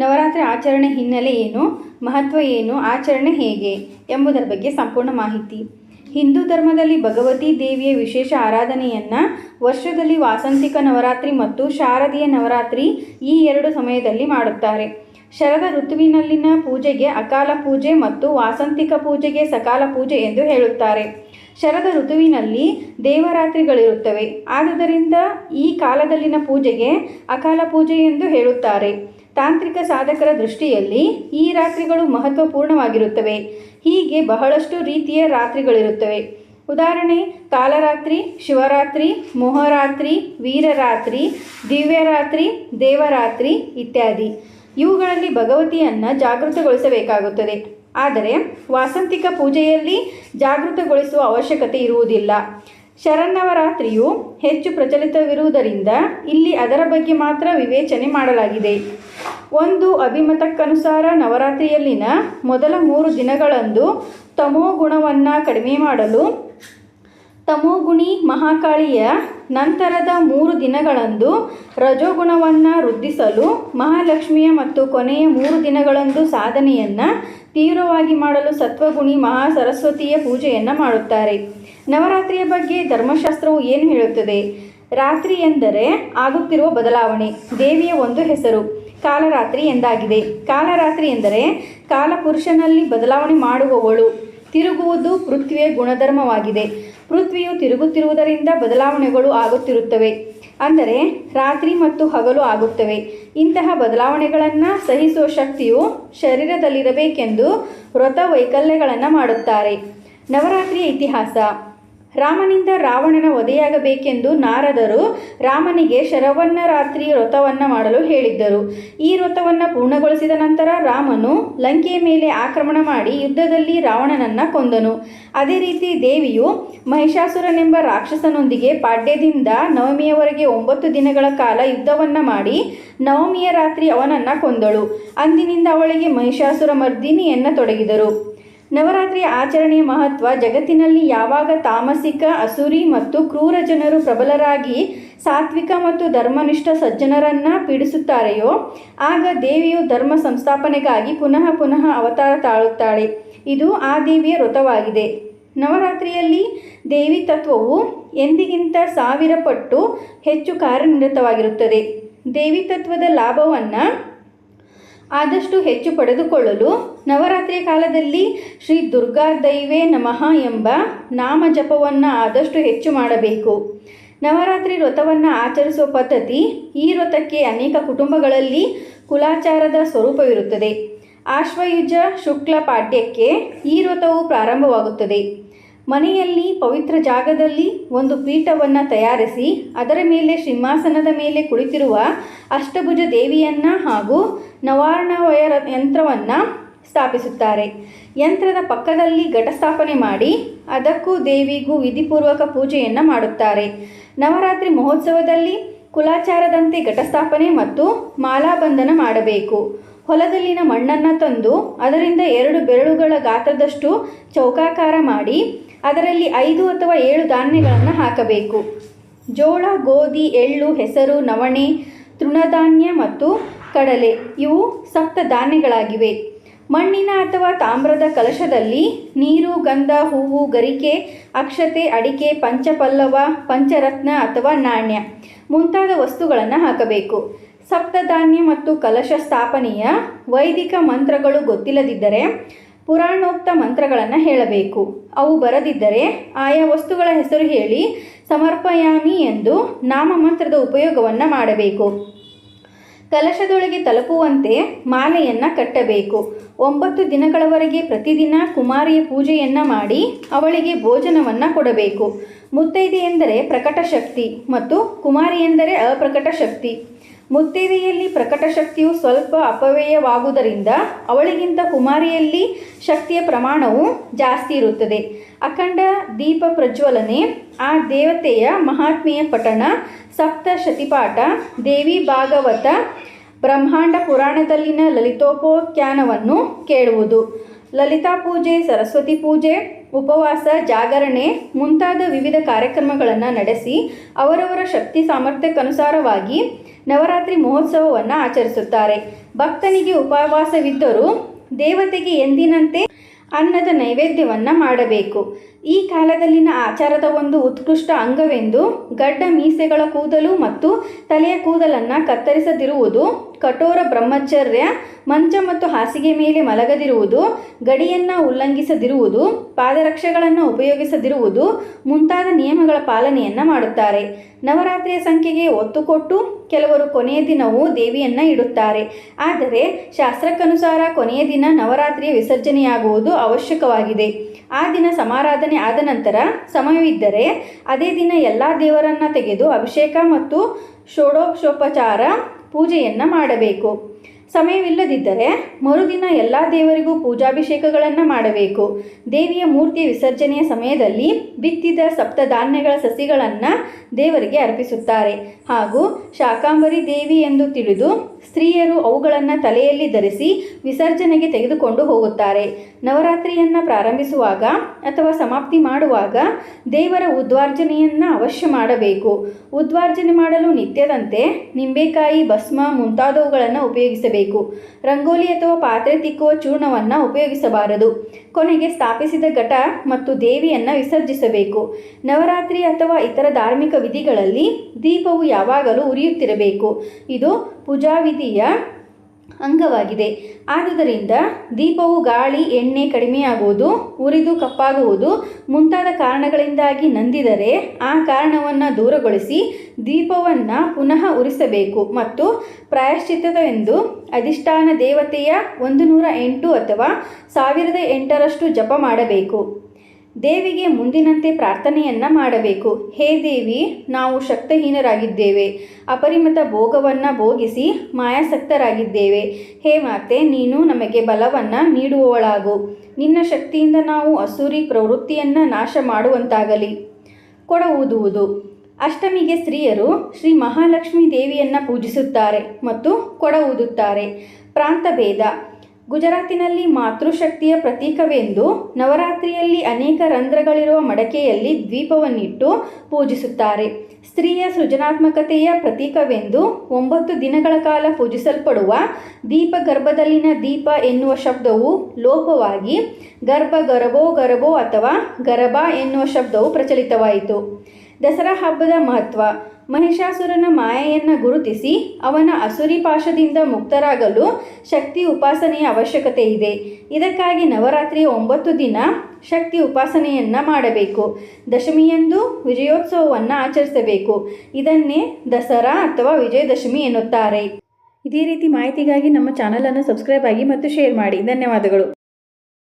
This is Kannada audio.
ನವರಾತ್ರಿ ಆಚರಣೆ ಹಿನ್ನೆಲೆ ಏನು? ಮಹತ್ವ ಏನು? ಆಚರಣೆ ಹೇಗೆ? ಎಂಬುದರ ಬಗ್ಗೆ ಸಂಪೂರ್ಣ ಮಾಹಿತಿ. ಹಿಂದೂ ಧರ್ಮದಲ್ಲಿ ಭಗವತಿ ದೇವಿಯ ವಿಶೇಷ ಆರಾಧನೆಯನ್ನು ವರ್ಷದಲ್ಲಿ ವಾಸಂತಿಕ ನವರಾತ್ರಿ ಮತ್ತು ಶಾರದೀಯ ನವರಾತ್ರಿ ಈ ಎರಡು ಸಮಯದಲ್ಲಿ ಮಾಡುತ್ತಾರೆ. ಶರದ ಋತುವಿನಲ್ಲಿನ ಪೂಜೆಗೆ ಅಕಾಲ ಪೂಜೆ ಮತ್ತು ವಾಸಂತಿಕ ಪೂಜೆಗೆ ಸಕಾಲ ಪೂಜೆ ಎಂದು ಹೇಳುತ್ತಾರೆ. ಶರದ ಋತುವಿನಲ್ಲಿ ದೇವರಾತ್ರಿಗಳಿರುತ್ತವೆ. ಆದುದರಿಂದ ಈ ಕಾಲದಲ್ಲಿನ ಪೂಜೆಗೆ ಅಕಾಲ ಪೂಜೆ ಎಂದು ಹೇಳುತ್ತಾರೆ. ತಾಂತ್ರಿಕ ಸಾಧಕರ ದೃಷ್ಟಿಯಲ್ಲಿ ಈ ರಾತ್ರಿಗಳು ಮಹತ್ವಪೂರ್ಣವಾಗಿರುತ್ತವೆ. ಹೀಗೆ ಬಹಳಷ್ಟು ರೀತಿಯ ರಾತ್ರಿಗಳಿರುತ್ತವೆ. ಉದಾಹರಣೆ, ಕಾಲರಾತ್ರಿ, ಶಿವರಾತ್ರಿ, ಮೊಹರಾತ್ರಿ, ವೀರರಾತ್ರಿ, ದಿವ್ಯರಾತ್ರಿ, ದೇವರಾತ್ರಿ ಇತ್ಯಾದಿ. ಇವುಗಳಲ್ಲಿ ಭಗವತಿಯನ್ನು ಜಾಗೃತಗೊಳಿಸಬೇಕಾಗುತ್ತದೆ. ಆದರೆ ವಾಸಂತಿಕ ಪೂಜೆಯಲ್ಲಿ ಜಾಗೃತಗೊಳಿಸುವ ಅವಶ್ಯಕತೆ ಇರುವುದಿಲ್ಲ. ಶರನ್ನವರಾತ್ರಿಯು ಹೆಚ್ಚು ಪ್ರಚಲಿತವಿರುವುದರಿಂದ ಇಲ್ಲಿ ಅದರ ಬಗ್ಗೆ ಮಾತ್ರ ವಿವೇಚನೆ ಮಾಡಲಾಗಿದೆ. ಒಂದು ಅಭಿಮತಕ್ಕನುಸಾರ ನವರಾತ್ರಿಯಲ್ಲಿನ ಮೊದಲ ಮೂರು ದಿನಗಳಂದು ತಮೋಗುಣವನ್ನು ಕಡಿಮೆ ಮಾಡಲು ತಮೋಗುಣಿ ಮಹಾಕಾಳಿಯ ನಂತರದ ಮೂರು ದಿನಗಳಂದು ರಜೋಗುಣವನ್ನು ವೃದ್ಧಿಸಲು ಮಹಾಲಕ್ಷ್ಮಿಯ ಮತ್ತು ಕೊನೆಯ ಮೂರು ದಿನಗಳಂದು ಸಾಧನೆಯನ್ನು ತೀವ್ರವಾಗಿ ಮಾಡಲು ಸತ್ವಗುಣಿ ಮಹಾ ಸರಸ್ವತಿಯ ಪೂಜೆಯನ್ನು ಮಾಡುತ್ತಾರೆ. ನವರಾತ್ರಿಯ ಬಗ್ಗೆ ಧರ್ಮಶಾಸ್ತ್ರವು ಏನು ಹೇಳುತ್ತದೆ? ರಾತ್ರಿ ಎಂದರೆ ಆಗುತ್ತಿರುವ ಬದಲಾವಣೆ, ದೇವಿಯ ಒಂದು ಹೆಸರು, ಕಾಲರಾತ್ರಿ ಎಂದಾಗಿದೆ. ಕಾಲರಾತ್ರಿ ಎಂದರೆ ಕಾಲಪುರುಷನಲ್ಲಿ ಬದಲಾವಣೆ ಮಾಡುವವಳು. ತಿರುಗುವುದು ಪೃಥ್ವಿಯ ಗುಣಧರ್ಮವಾಗಿದೆ. ಪೃಥ್ವಿಯು ತಿರುಗುತ್ತಿರುವುದರಿಂದ ಬದಲಾವಣೆಗಳು ಆಗುತ್ತಿರುತ್ತವೆ. ಅಂದರೆ ರಾತ್ರಿ ಮತ್ತು ಹಗಲು ಆಗುತ್ತವೆ. ಇಂತಹ ಬದಲಾವಣೆಗಳನ್ನು ಸಹಿಸುವ ಶಕ್ತಿಯು ಶರೀರದಲ್ಲಿರಬೇಕೆಂದು ವ್ರತ ವೈಕಲ್ಯಗಳನ್ನು ಮಾಡುತ್ತಾರೆ. ನವರಾತ್ರಿಯ ಇತಿಹಾಸ. ರಾಮನಿಂದ ರಾವಣನ ವಧೆಯಾಗಬೇಕೆಂದು ನಾರದರು ರಾಮನಿಗೆ ಶರವನ್ನ ರಾತ್ರಿ ವ್ರತವನ್ನು ಮಾಡಲು ಹೇಳಿದ್ದರು. ಈ ವ್ರತವನ್ನು ಪೂರ್ಣಗೊಳಿಸಿದ ನಂತರ ರಾಮನು ಲಂಕೆಯ ಮೇಲೆ ಆಕ್ರಮಣ ಮಾಡಿ ಯುದ್ಧದಲ್ಲಿ ರಾವಣನನ್ನು ಕೊಂದನು. ಅದೇ ರೀತಿ ದೇವಿಯು ಮಹಿಷಾಸುರನೆಂಬ ರಾಕ್ಷಸನೊಂದಿಗೆ ಪಾಡ್ಯದಿಂದ ನವಮಿಯವರೆಗೆ ಒಂಬತ್ತು ದಿನಗಳ ಕಾಲ ಯುದ್ಧವನ್ನು ಮಾಡಿ ನವಮಿಯ ರಾತ್ರಿ ಅವನನ್ನು ಕೊಂದಳು. ಅಂದಿನಿಂದ ಅವಳಿಗೆ ಮಹಿಷಾಸುರ ಮರ್ದಿನಿಯನ್ನು ಎನ್ನತೊಡಗಿದರು ನವರಾತ್ರಿಯ ಆಚರಣೆಯ ಮಹತ್ವ ಜಗತ್ತಿನಲ್ಲಿ ಯಾವಾಗ ತಾಮಸಿಕ, ಅಸುರಿ ಮತ್ತು ಕ್ರೂರ ಜನರು ಪ್ರಬಲರಾಗಿ ಸಾತ್ವಿಕ ಮತ್ತು ಧರ್ಮನಿಷ್ಠ ಸಜ್ಜನರನ್ನು ಪೀಡಿಸುತ್ತಾರೆಯೋ, ಆಗ ದೇವಿಯು ಧರ್ಮ ಸಂಸ್ಥಾಪನೆಗಾಗಿ ಪುನಃ ಪುನಃ ಅವತಾರ ತಾಳುತ್ತಾಳೆ. ಇದು ಆ ದೇವಿಯ ವ್ರತವಾಗಿದೆ. ನವರಾತ್ರಿಯಲ್ಲಿ ದೇವಿ ತತ್ವವು ಎಂದಿಗಿಂತ ಸಾವಿರ ಪಟ್ಟು ಹೆಚ್ಚು ಕಾರ್ಯನಿರತವಾಗಿರುತ್ತದೆ. ದೇವಿ ತತ್ವದ ಲಾಭವನ್ನು ಆದಷ್ಟು ಹೆಚ್ಚು ಪಡೆದುಕೊಳ್ಳಲು ನವರಾತ್ರಿ ಕಾಲದಲ್ಲಿ ಶ್ರೀ ದುರ್ಗಾ ದೈವೇ ನಮಃ ಎಂಬ ನಾಮ ಜಪವನ್ನು ಆದಷ್ಟು ಹೆಚ್ಚು ಮಾಡಬೇಕು. ನವರಾತ್ರಿ ವ್ರತವನ್ನು ಆಚರಿಸುವ ಪದ್ಧತಿ ಈ ವ್ರತಕ್ಕೆ ಅನೇಕ ಕುಟುಂಬಗಳಲ್ಲಿ ಕುಲಾಚಾರದ ಸ್ವರೂಪವಿರುತ್ತದೆ. ಆಶ್ವಯುಜ ಶುಕ್ಲ ಪಾಠ್ಯಕ್ಕೆ ಈ ವ್ರತವು ಪ್ರಾರಂಭವಾಗುತ್ತದೆ. ಮನೆಯಲ್ಲಿ ಪವಿತ್ರ ಜಾಗದಲ್ಲಿ ಒಂದು ಪೀಠವನ್ನು ತಯಾರಿಸಿ ಅದರ ಮೇಲೆ ಸಿಂಹಾಸನದ ಮೇಲೆ ಕುಳಿತಿರುವ ಅಷ್ಟಭುಜ ದೇವಿಯನ್ನು ಹಾಗೂ ನವಾರ್ಣವಯ ಯಂತ್ರವನ್ನು ಸ್ಥಾಪಿಸುತ್ತಾರೆ. ಯಂತ್ರದ ಪಕ್ಕದಲ್ಲಿ ಘಟಸ್ಥಾಪನೆ ಮಾಡಿ ಅದಕ್ಕೂ ದೇವಿಗೂ ವಿಧಿಪೂರ್ವಕ ಪೂಜೆಯನ್ನು ಮಾಡುತ್ತಾರೆ. ನವರಾತ್ರಿ ಮಹೋತ್ಸವದಲ್ಲಿ ಕುಲಾಚಾರದಂತೆ ಘಟಸ್ಥಾಪನೆ ಮತ್ತು ಮಾಲಾಬಂಧನ ಮಾಡಬೇಕು. ಹೊಲದಲ್ಲಿನ ಮಣ್ಣನ್ನು ತಂದು ಅದರಿಂದ ಎರಡು ಬೆರಳುಗಳ ಗಾತ್ರದಷ್ಟು ಚೌಕಾಕಾರ ಮಾಡಿ ಅದರಲ್ಲಿ ಐದು ಅಥವಾ ಏಳು ಧಾನ್ಯಗಳನ್ನು ಹಾಕಬೇಕು. ಜೋಳ, ಗೋಧಿ, ಎಳ್ಳು, ಹೆಸರು, ನವಣೆ, ತೃಣಧಾನ್ಯ ಮತ್ತು ಕಡಲೆ. ಇವು ಸಪ್ತ ಧಾನ್ಯಗಳಾಗಿವೆ. ಮಣ್ಣಿನ ಅಥವಾ ತಾಮ್ರದ ಕಲಶದಲ್ಲಿ ನೀರು, ಗಂಧ, ಹೂವು, ಗರಿಕೆ, ಅಕ್ಷತೆ, ಅಡಿಕೆ, ಪಂಚಪಲ್ಲವ, ಪಂಚರತ್ನ ಅಥವಾ ನಾಣ್ಯ ಮುಂತಾದ ವಸ್ತುಗಳನ್ನು ಹಾಕಬೇಕು. ಸಪ್ತಧಾನ್ಯ ಮತ್ತು ಕಲಶ ಸ್ಥಾಪನೆಯ ವೈದಿಕ ಮಂತ್ರಗಳು ಗೊತ್ತಿಲ್ಲದಿದ್ದರೆ ಪುರಾಣೋಕ್ತ ಮಂತ್ರಗಳನ್ನು ಹೇಳಬೇಕು. ಅವು ಬರದಿದ್ದರೆ ಆಯಾ ವಸ್ತುಗಳ ಹೆಸರು ಹೇಳಿ ಸಮರ್ಪಯಾಮಿ ಎಂದು ನಾಮಮಂತ್ರದ ಉಪಯೋಗವನ್ನು ಮಾಡಬೇಕು. ಕಲಶದೊಳಗೆ ತಲುಪುವಂತೆ ಮಾಲೆಯನ್ನು ಕಟ್ಟಬೇಕು. ಒಂಬತ್ತು ದಿನಗಳವರೆಗೆ ಪ್ರತಿದಿನ ಕುಮಾರಿಯ ಪೂಜೆಯನ್ನು ಮಾಡಿ ಅವಳಿಗೆ ಭೋಜನವನ್ನು ಕೊಡಬೇಕು. ಮುತ್ತೈದೆ ಎಂದರೆ ಪ್ರಕಟ ಶಕ್ತಿ ಮತ್ತು ಕುಮಾರಿ ಎಂದರೆ ಅಪ್ರಕಟ ಶಕ್ತಿ ಮುತ್ತೈದೆಯಲ್ಲಿ ಪ್ರಕಟ ಶಕ್ತಿಯು ಸ್ವಲ್ಪ ಅಪವ್ಯಯವಾಗುವುದರಿಂದ ಅವಳಿಗಿಂತ ಕುಮಾರಿಯಲ್ಲಿ ಶಕ್ತಿಯ ಪ್ರಮಾಣವು ಜಾಸ್ತಿ ಇರುತ್ತದೆ. ಅಖಂಡ ದೀಪ ಪ್ರಜ್ವಲನೆ, ಆ ದೇವತೆಯ ಮಹಾತ್ಮೆಯ ಪಠಣ, ಸಪ್ತ ಶತಿಪಾಠ, ದೇವಿ ಭಾಗವತ, ಬ್ರಹ್ಮಾಂಡ ಪುರಾಣದಲ್ಲಿನ ಲಲಿತೋಪೋಖ್ಯಾನವನ್ನು ಕೇಳುವುದು. ಲಲಿತಾ ಪೂಜೆ, ಸರಸ್ವತಿ ಪೂಜೆ, ಉಪವಾಸ, ಜಾಗರಣೆ ಮುಂತಾದ ವಿವಿಧ ಕಾರ್ಯಕ್ರಮಗಳನ್ನು ನಡೆಸಿ ಅವರವರ ಶಕ್ತಿ ಸಾಮರ್ಥ್ಯಕ್ಕನುಸಾರವಾಗಿ ನವರಾತ್ರಿ ಮಹೋತ್ಸವವನ್ನು ಆಚರಿಸುತ್ತಾರೆ. ಭಕ್ತನಿಗೆ ಉಪವಾಸವಿದ್ದರೂ ದೇವತೆಗೆ ಎಂದಿನಂತೆ ಅನ್ನದ ನೈವೇದ್ಯವನ್ನು ಮಾಡಬೇಕು. ಈ ಕಾಲದಲ್ಲಿನ ಆಚಾರದ ಒಂದು ಉತ್ಕೃಷ್ಟ ಅಂಗವೆಂದು ಗಡ್ಡ ಮೀಸೆಗಳ ಕೂದಲು ಮತ್ತು ತಲೆಯ ಕೂದಲನ್ನು ಕತ್ತರಿಸದಿರುವುದು, ಕಠೋರ ಬ್ರಹ್ಮಚರ್ಯ, ಮಂಚ ಮತ್ತು ಹಾಸಿಗೆ ಮೇಲೆ ಮಲಗದಿರುವುದು, ಗಡಿಯನ್ನು ಉಲ್ಲಂಘಿಸದಿರುವುದು, ಪಾದರಕ್ಷೆಗಳನ್ನು ಉಪಯೋಗಿಸದಿರುವುದು ಮುಂತಾದ ನಿಯಮಗಳ ಪಾಲನೆಯನ್ನು ಮಾಡುತ್ತಾರೆ. ನವರಾತ್ರಿಯ ಸಂಖ್ಯೆಗೆ ಒತ್ತು ಕೊಟ್ಟು ಕೆಲವರು ಕೊನೆಯ ದಿನವೂ ದೇವಿಯನ್ನು ಇಡುತ್ತಾರೆ. ಆದರೆ ಶಾಸ್ತ್ರಕ್ಕನುಸಾರ ಕೊನೆಯ ದಿನ ನವರಾತ್ರಿಯ ವಿಸರ್ಜನೆಯಾಗುವುದು ಅವಶ್ಯಕವಾಗಿದೆ. ಆ ದಿನ ಸಮಾರಾಧನೆ ಆದ ನಂತರ ಸಮಯವಿದ್ದರೆ ಅದೇ ದಿನ ಎಲ್ಲ ದೇವರನ್ನು ತೆಗೆದು ಅಭಿಷೇಕ ಮತ್ತು ಷೋಡೋಕ್ಷೋಪಚಾರ ಪೂಜೆಯನ್ನು ಮಾಡಬೇಕು. ಸಮಯವಿಲ್ಲದಿದ್ದರೆ ಮರುದಿನ ಎಲ್ಲ ದೇವರಿಗೂ ಪೂಜಾಭಿಷೇಕಗಳನ್ನು ಮಾಡಬೇಕು. ದೇವಿಯ ಮೂರ್ತಿಯ ವಿಸರ್ಜನೆಯ ಸಮಯದಲ್ಲಿ ಬಿತ್ತಿದ ಸಪ್ತಧಾನ್ಯಗಳ ಸಸಿಗಳನ್ನು ದೇವರಿಗೆ ಅರ್ಪಿಸುತ್ತಾರೆ. ಹಾಗೂ ಶಾಕಾಂಬರಿ ದೇವಿ ಎಂದು ತಿಳಿದು ಸ್ತ್ರೀಯರು ಅವುಗಳನ್ನು ತಲೆಯಲ್ಲಿ ಧರಿಸಿ ವಿಸರ್ಜನೆಗೆ ತೆಗೆದುಕೊಂಡು ಹೋಗುತ್ತಾರೆ. ನವರಾತ್ರಿಯನ್ನು ಪ್ರಾರಂಭಿಸುವಾಗ ಅಥವಾ ಸಮಾಪ್ತಿ ಮಾಡುವಾಗ ದೇವರ ಉದ್ವಾರ್ಜನೆಯನ್ನು ಅವಶ್ಯ ಮಾಡಬೇಕು. ಉದ್ವಾರ್ಜನೆ ಮಾಡಲು ನಿತ್ಯದಂತೆ ನಿಂಬೆಕಾಯಿ, ಭಸ್ಮ ಮುಂತಾದವುಗಳನ್ನು ಉಪಯೋಗಿಸಬೇಕು. ರಂಗೋಲಿ ಅಥವಾ ಪಾತ್ರೆ ತಿಕ್ಕುವ ಚೂರ್ಣವನ್ನು ಉಪಯೋಗಿಸಬಾರದು. ಕೊನೆಗೆ ಸ್ಥಾಪಿಸಿದ ಘಟ ಮತ್ತು ದೇವಿಯನ್ನು ವಿಸರ್ಜಿಸಬೇಕು. ನವರಾತ್ರಿ ಅಥವಾ ಇತರ ಧಾರ್ಮಿಕ ವಿಧಿಗಳಲ್ಲಿ ದೀಪವು ಯಾವಾಗಲೂ ಉರಿಯುತ್ತಿರಬೇಕು. ಇದು ಪೂಜಾ ವಿಧಿಯ ಅಂಗವಾಗಿದೆ. ಆದುದರಿಂದ ದೀಪವು ಗಾಳಿ, ಎಣ್ಣೆ ಕಡಿಮೆಯಾಗುವುದು, ಉರಿದು ಕಪ್ಪಾಗುವುದು, ಮುಂತಾದ ಕಾರಣಗಳಿಂದಾಗಿ ನಂದಿದರೆ ಆ ಕಾರಣವನ್ನು ದೂರಗೊಳಿಸಿ ದೀಪವನ್ನು ಪುನಃ ಉರಿಸಬೇಕು ಮತ್ತು ಪ್ರಾಯಶ್ಚಿತ್ತವೆಂದು ಅಧಿಷ್ಠಾನ ದೇವತೆಯ ಒಂದು ನೂರ ಎಂಟು ಅಥವಾ ಸಾವಿರದ ಎಂಟರಷ್ಟು ಜಪ ಮಾಡಬೇಕು. ದೇವಿಗೆ ಮುಂದಿನಂತೆ ಪ್ರಾರ್ಥನೆಯನ್ನ ಮಾಡಬೇಕು. ಹೇ ದೇವಿ, ನಾವು ಶಕ್ತಹೀನರಾಗಿದ್ದೇವೆ. ಅಪರಿಮಿತ ಭೋಗವನ್ನು ಭೋಗಿಸಿ ಮಾಯಾಸಕ್ತರಾಗಿದ್ದೇವೆ. ಹೇ ಮಾತೆ, ನೀನು ನಮಗೆ ಬಲವನ್ನು ನೀಡುವವಳಾಗು. ನಿನ್ನ ಶಕ್ತಿಯಿಂದ ನಾವು ಅಸುರಿ ಪ್ರವೃತ್ತಿಯನ್ನು ನಾಶ ಮಾಡುವಂತಾಗಲಿ. ಕೊಡ ಊದುವುದು ಅಷ್ಟಮಿಗೆ ಸ್ತ್ರೀಯರು ಶ್ರೀ ಮಹಾಲಕ್ಷ್ಮೀ ದೇವಿಯನ್ನು ಪೂಜಿಸುತ್ತಾರೆ ಮತ್ತು ಕೊಡ ಊದುತ್ತಾರೆ ಪ್ರಾಂತಭೇದ. ಗುಜರಾತಿನಲ್ಲಿ ಮಾತೃಶಕ್ತಿಯ ಪ್ರತೀಕವೆಂದು ನವರಾತ್ರಿಯಲ್ಲಿ ಅನೇಕ ರಂಧ್ರಗಳಿರುವ ಮಡಕೆಯಲ್ಲಿ ದ್ವೀಪವನ್ನಿಟ್ಟು ಪೂಜಿಸುತ್ತಾರೆ. ಸ್ತ್ರೀಯ ಸೃಜನಾತ್ಮಕತೆಯ ಪ್ರತೀಕವೆಂದು ಒಂಬತ್ತು ದಿನಗಳ ಕಾಲ ಪೂಜಿಸಲ್ಪಡುವ ದೀಪ ಗರ್ಭದಲ್ಲಿನ ದೀಪ ಎನ್ನುವ ಶಬ್ದವು ಲೋಪವಾಗಿ ಗರ್ಭ ಗರಬೋ ಗರಬೋ ಅಥವಾ ಗರಬ ಎನ್ನುವ ಶಬ್ದವು ಪ್ರಚಲಿತವಾಯಿತು. ದಸರಾ ಹಬ್ಬದ ಮಹತ್ವ. ಮಹಿಷಾಸುರನ ಮಾಯೆಯನ್ನು ಗುರುತಿಸಿ ಅವನ ಅಸುರಿ ಪಾಶದಿಂದ ಮುಕ್ತರಾಗಲು ಶಕ್ತಿ ಉಪಾಸನೆಯ ಅವಶ್ಯಕತೆ ಇದೆ. ಇದಕ್ಕಾಗಿ ನವರಾತ್ರಿಯ ಒಂಬತ್ತು ದಿನ ಶಕ್ತಿ ಉಪಾಸನೆಯನ್ನು ಮಾಡಬೇಕು. ದಶಮಿಯಂದು ವಿಜಯೋತ್ಸವವನ್ನು ಆಚರಿಸಬೇಕು. ಇದನ್ನೇ ದಸರಾ ಅಥವಾ ವಿಜಯದಶಮಿ ಎನ್ನುತ್ತಾರೆ. ಇದೇ ರೀತಿ ಮಾಹಿತಿಗಾಗಿ ನಮ್ಮ ಚಾನಲನ್ನು ಸಬ್ಸ್ಕ್ರೈಬ್ ಆಗಿ ಮತ್ತು ಶೇರ್ ಮಾಡಿ. ಧನ್ಯವಾದಗಳು.